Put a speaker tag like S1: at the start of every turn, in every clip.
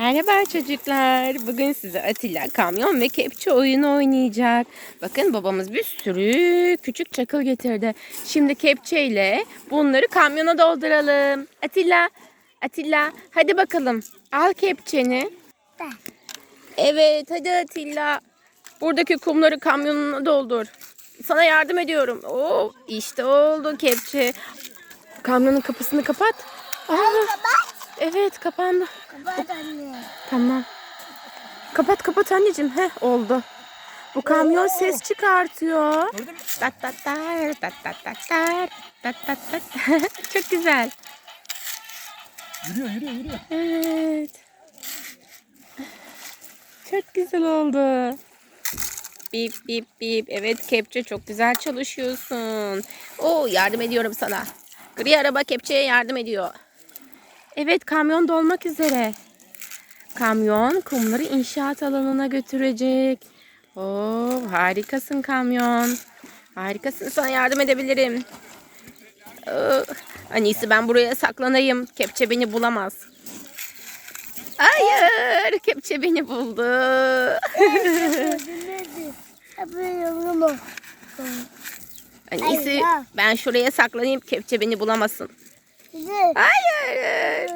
S1: Merhaba çocuklar. Bugün size Atilla kamyon ve kepçe oyunu oynayacak. Bakın babamız bir sürü küçük çakıl getirdi. Şimdi kepçeyle bunları kamyona dolduralım. Atilla, Atilla hadi bakalım. Al kepçeni. Evet hadi Atilla. Buradaki kumları kamyonuna doldur. Sana yardım ediyorum. Oo, işte oldu kepçe. Kamyonun kapısını kapat. Aa,
S2: Kapat.
S1: Evet kapandı.
S2: Kapat anne.
S1: Tamam. Kapat kapat anneciğim. Heh oldu. Bu kamyon ses çıkartıyor. Tat tat tar, tat tat tat tar, tat tat tat. Çok güzel.
S3: Yürüyor yürüyor yürüyor.
S1: Evet. Çok güzel oldu. Bip bip bip. Evet kepçe çok güzel çalışıyorsun. Oo yardım ediyorum sana. Gri araba kepçeye yardım ediyor. Evet kamyon dolmak üzere. Kamyon kumları inşaat alanına götürecek. Oo harikasın kamyon. Harikasın sana yardım edebilirim. Oo, en iyisi ben buraya saklanayım. Kepçe beni bulamaz. Hayır, kepçe beni buldu.
S2: Hayır.
S1: ben şuraya saklanayım. Kepçe beni bulamasın. Hayır.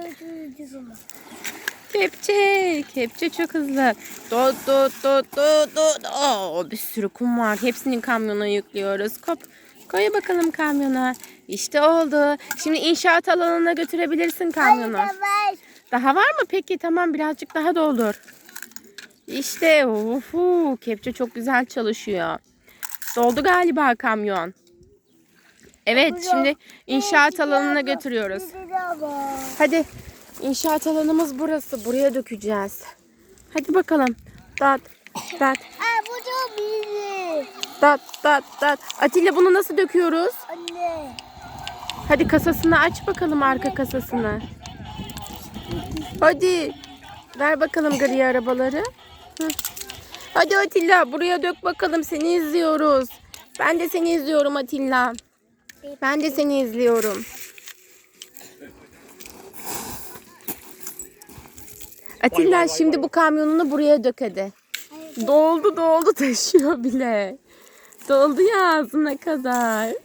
S1: Kepçe, kepçe çok hızlı. Do do do do do. Oo, bir sürü kum var. Hepsini kamyona yüklüyoruz. Kop, koy bakalım kamyona. İşte oldu. Şimdi inşaat alanına götürebilirsin kamyonu.
S2: Hayır.
S1: Daha var mı peki? Tamam birazcık daha doldur. İşte uhu, kepçe çok güzel çalışıyor. Doldu galiba kamyon. Evet şimdi inşaat alanına götürüyoruz. Hadi inşaat alanımız burası. Buraya dökeceğiz. Hadi bakalım. Dat dat
S2: Aa bu da bizi.
S1: dat dat dat. Atilla bunu nasıl döküyoruz?
S2: Anne.
S1: Hadi kasasını aç bakalım arka kasasını. Hadi. Ver bakalım gri arabaları. Hı. Hadi Atilla buraya dök bakalım seni izliyoruz. Ben de seni izliyorum Atilla. Ben de seni izliyorum. Atilla şimdi bu kamyonunu buraya dök hadi. Doldu doldu taşıyor bile. Doldu ya ağzına kadar.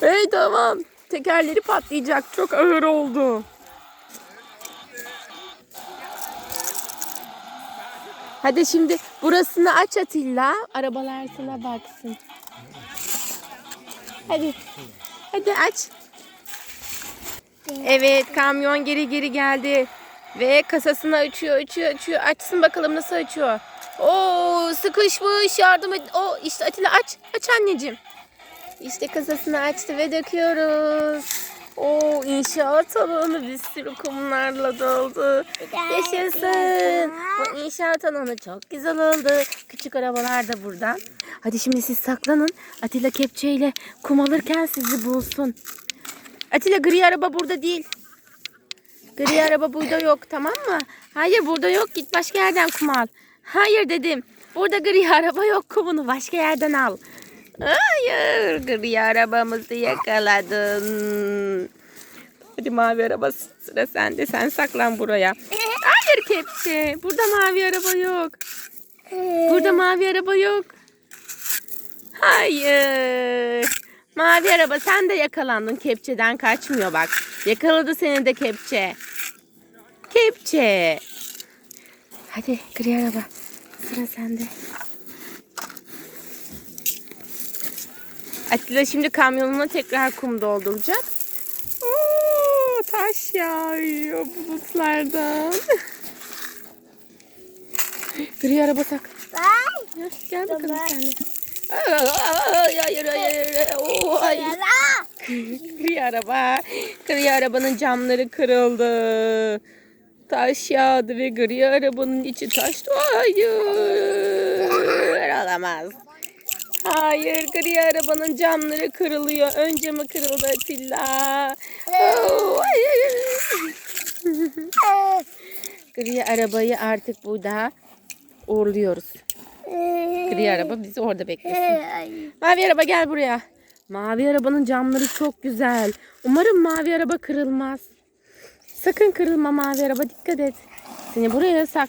S1: Hey tamam. Tekerleri patlayacak. Çok ağır oldu. Hadi şimdi burasını aç Atilla. Arabalar sana baksın. Hadi. Hadi aç. Evet kamyon geri geri geldi. Ve kasasını açıyor, açıyor, açıyor. Açsın bakalım nasıl açıyor. Oo sıkışmış yardım et. Oo işte Atilla aç. Aç anneciğim. İşte kasasını açtı ve döküyoruz. Oo inşaat alanı bir sürü kumlarla doldu. Yaşasın. Bu inşaat alanı çok güzel oldu. Küçük arabalar da burada. Hadi şimdi siz saklanın. Atilla kepçeyle kum alırken sizi bulsun. Atilla gri araba burada değil. Gri araba burada yok tamam mı? Hayır burada yok git başka yerden kum al. Hayır dedim. Burada gri araba yok kumunu başka yerden al. Hayır gri arabamızı yakaladın. Hadi mavi araba sıra sende sen saklan buraya. Hayır kepçe burada mavi araba yok. Burada mavi araba yok. Hayır. Mavi araba sen de yakalandın. Kepçeden kaçmıyor bak. Yakaladı seni de kepçe. Kepçe. Hadi gri araba. Sıra sende. Atilla şimdi kamyonuna tekrar kum dolduracak. Oo, taş yağıyor bulutlardan. Gri araba tak.
S2: Ay.
S1: Ya, Gel bakalım sen de. Ay, Hayır hayır.
S2: Yala.
S1: Kri araba. Gri arabanın camları kırıldı. Taş yağdı ve gri arabanın içi taştı. Hayır. Olamaz. Hayır gri arabanın camları kırılıyor. Ön camı kırıldı Atilla. Hayır. Gri arabayı artık burada uğurluyoruz. Gri araba bizi orada beklesin. Mavi araba gel buraya. Mavi arabanın camları çok güzel. Umarım mavi araba kırılmaz. Sakın kırılma mavi araba dikkat et. Seni buraya saklayacağım.